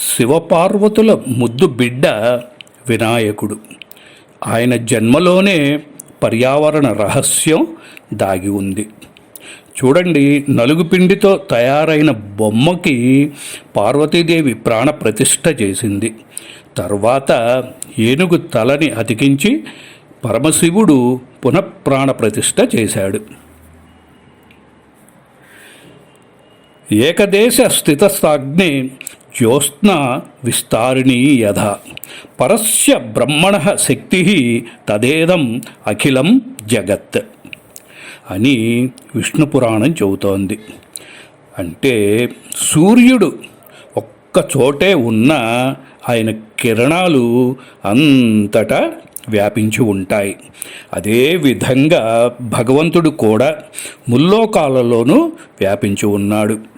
శివపార్వతుల ముద్దు బిడ్డ వినాయకుడు. ఆయన జన్మలోనే పర్యావరణ రహస్యం దాగి ఉంది. చూడండి నలుగు పిండితో తయారైన బొమ్మకి పార్వతీదేవి ప్రాణ ప్రతిష్ఠ చేసింది. తర్వాత ఏనుగు తలని అతికించి పరమశివుడు పునఃప్రాణ ప్రతిష్ఠ చేశాడు. ఏకదేశ స్థితస్థాగ్ని జ్యోత్స్న విస్తారిణీ యథ. పరస్య బ్రహ్మణ శక్తి తదేదం అఖిలం జగత్. అని విష్ణు పురాణం చెబుతోంది. అంటే సూర్యుడు ఒక్క చోటే ఉన్న ఆయన కిరణాలు అంతటా వ్యాపించి ఉంటాయి. అదే విధంగా భగవంతుడు కూడా ముల్లోకాలలోనూ వ్యాపించి ఉన్నాడు.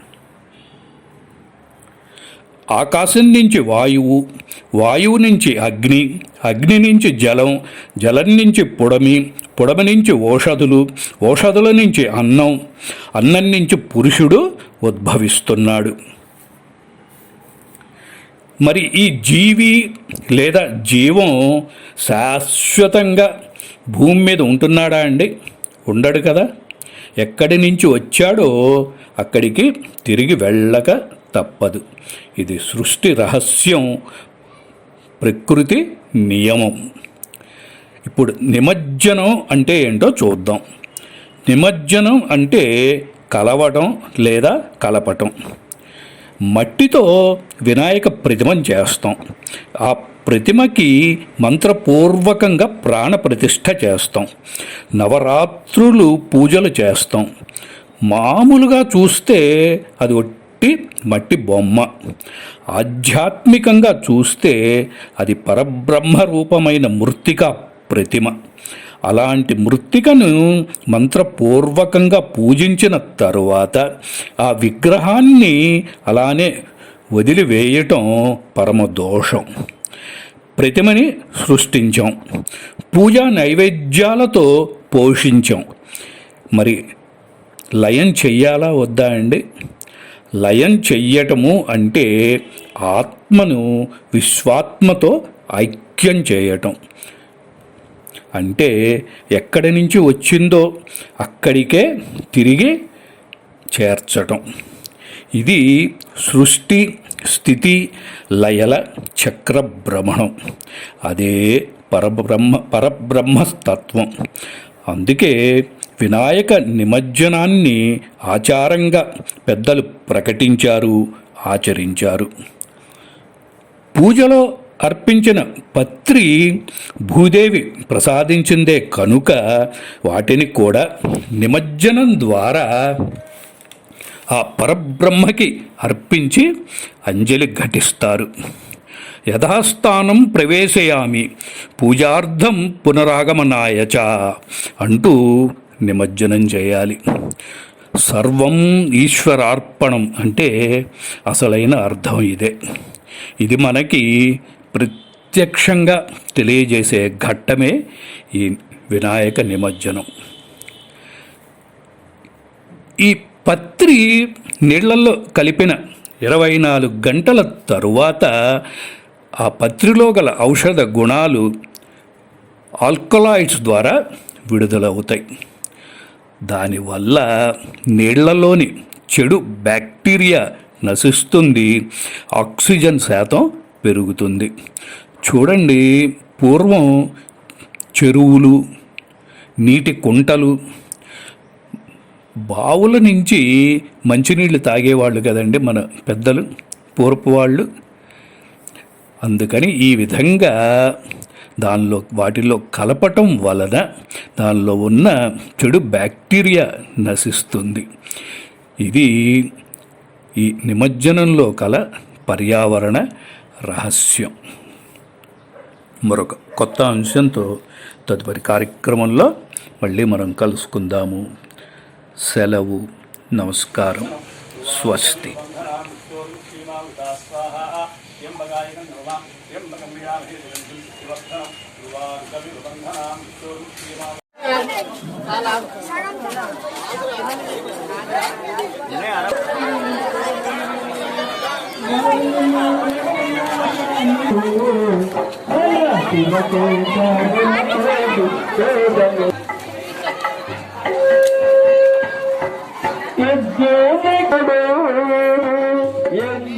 ఆకాశం నుంచి వాయువు వాయువు నుంచి అగ్ని అగ్ని నుంచి జలం జలం నుంచి పొడమి పొడమి నుంచి ఓషధులు ఓషధుల నుంచి అన్నం అన్నం నుంచి పురుషుడు ఉద్భవిస్తున్నాడు. మరి ఈ జీవి లేదా జీవం శాశ్వతంగా భూమి మీద ఉంటున్నాడా అండి? ఉండడు కదా. ఎక్కడి నుంచి వచ్చాడో అక్కడికి తిరిగి వెళ్ళక తప్పదు. ఇది సృష్టి రహస్యం ప్రకృతి నియమం. ఇప్పుడు నిమజ్జనం అంటే ఏంటో చూద్దాం. నిమజ్జనం అంటే కలవటం లేదా కలపటం. మట్టితో వినాయక ప్రతిమను చేస్తాం. ఆ ప్రతిమకి మంత్రపూర్వకంగా ప్రాణ ప్రతిష్ఠ చేస్తాం. నవరాత్రులు పూజలు చేస్తాం. మామూలుగా చూస్తే అది మట్టి మట్టి బొమ్మ. ఆధ్యాత్మికంగా చూస్తే అది పరబ్రహ్మ రూపమైన మృత్తిక ప్రతిమ. అలాంటి మృత్తికను మంత్రపూర్వకంగా పూజించిన తరువాత ఆ విగ్రహాన్ని అలానే వదిలివేయటం పరమ దోషం. ప్రతిమని సృష్టించాం. పూజా నైవేద్యాలతో పోషించాం. మరి లయం చెయ్యాలా వద్దా అండి? లయం చెయ్యటము అంటే ఆత్మను విశ్వాత్మతో ఐక్యం చేయటం. అంటే ఎక్కడి నుంచి వచ్చిందో అక్కడికే తిరిగి చేర్చటం. ఇది సృష్టి స్థితి లయల చక్ర భ్రమణం అదే పరబ్రహ్మ పరబ్రహ్మతత్వం అందుకే వినాయక నిమజ్జనాన్ని ఆచారంగా పెద్దలు ప్రకటించారు ఆచరించారు. పూజలో అర్పించిన పత్రి భూదేవి ప్రసాదించిందే కనుక వాటిని కూడా నిమజ్జనం ద్వారా ఆ పరబ్రహ్మకి అర్పించి అంజలి ఘటిస్తారు. యథాస్థానం ప్రవేశయామి పూజార్థం పునరాగమనాయ చ అంటూ నిమజ్జనం చేయాలి. సర్వం ఈశ్వరార్పణం అంటే అసలైన అర్థం ఇదే. ఇది మనకి ప్రత్యక్షంగా తెలియజేసే ఘట్టమే ఈ వినాయక నిమజ్జనం. ఈ పత్రి నీళ్ళలో కలిపిన ఇరవై నాలుగు గంటల తరువాత ఆ పత్రిలో గల ఔషధ గుణాలు ఆల్కలాయిడ్స్ ద్వారా విడుదలవుతాయి. దానివల్ల నీళ్ళలోని చెడు బ్యాక్టీరియా నశిస్తుంది ఆక్సిజన్ శాతం పెరుగుతుంది. చూడండి పూర్వం చెరువులు నీటి కుంటలు బావుల నుంచి మంచినీళ్ళు తాగేవాళ్ళు కదండి మన పెద్దలు పూర్పు వాళ్ళు. అందుకని ఈ విధంగా దానిలో వాటిలో కలపటం వలన దానిలో ఉన్న చెడు బ్యాక్టీరియా నశిస్తుంది. ఇది ఈ నిమజ్జనంలో కల పర్యావరణ రహస్యం. మరొక కొత్త అంశంతో తదుపరి కార్యక్రమంలో మళ్ళీ మనం కలుసుకుందాము. సెలవు. నమస్కారం. స్వస్తి. యజ్ఞ